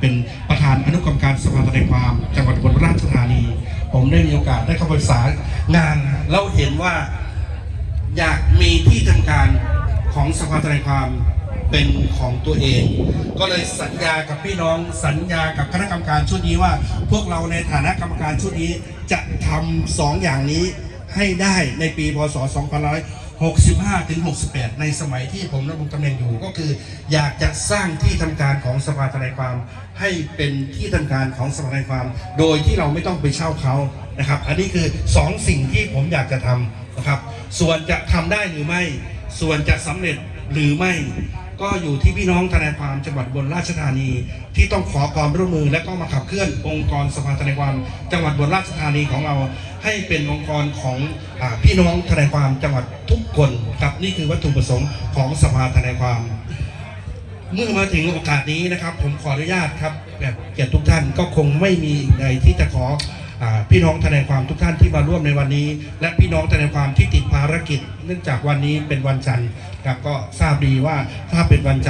เป็นประธานอนุกรรมการสภาทนายความจังหวัดอุบลราชธานี ผมได้มีโอกาสได้เข้าไปศึกษางานแล้วเห็นว่าอยากมีที่ทำการของสภาทนายความเป็นของตัวเอง ก็เลยสัญญากับพี่น้องสัญญากับคณะกรรมการชุดนี้ว่า พวกเราในฐานะกรรมการชุดนี้จะทำสองอย่างนี้ให้ได้ในปีพศ 65ถึง68 ในสมัยที่ผมดำรงตำแหน่งอยู่ก็คือ อยากจะสร้างที่ทำการของสภาทนายความ ให้เป็นที่ทำการของสภาทนายความ โดยที่เราไม่ต้องไปเช่าเขานะครับ อันนี้คือสองสิ่งที่ผมอยากจะทำนะครับ ส่วนจะทำได้หรือไม่ ส่วนจะสำเร็จหรือไม่ ก็อยู่ที่พี่น้องทนายความจังหวัดอุบนราชธานี ที่ต้องขอความร่วมมือและก็มาขับเคลื่อนองค์กรสภาทนายความจังหวัดอุบนราชธานีของเรา ให้เป็นองค์กรของอพี่น้องทนายความจังหวัดทุกคนครับนี่คือวัตถุประสงค์ของสภาทนายความ เมื่อมาถึงโอกาสนี้นะครับ ผมขออนุญาตครับแบบเกียรติทุกท่านก็คงไม่มีใดที่จะขอ พี่น้องทนายความทุกท่านที่มาร่วมในวันนี้ และพี่น้องทนายความที่ติดภารกิจ เนื่องจากวันนี้เป็นวันจันทร์ครับก็ทราบดีว่าถ้าเป็นวันจันทร์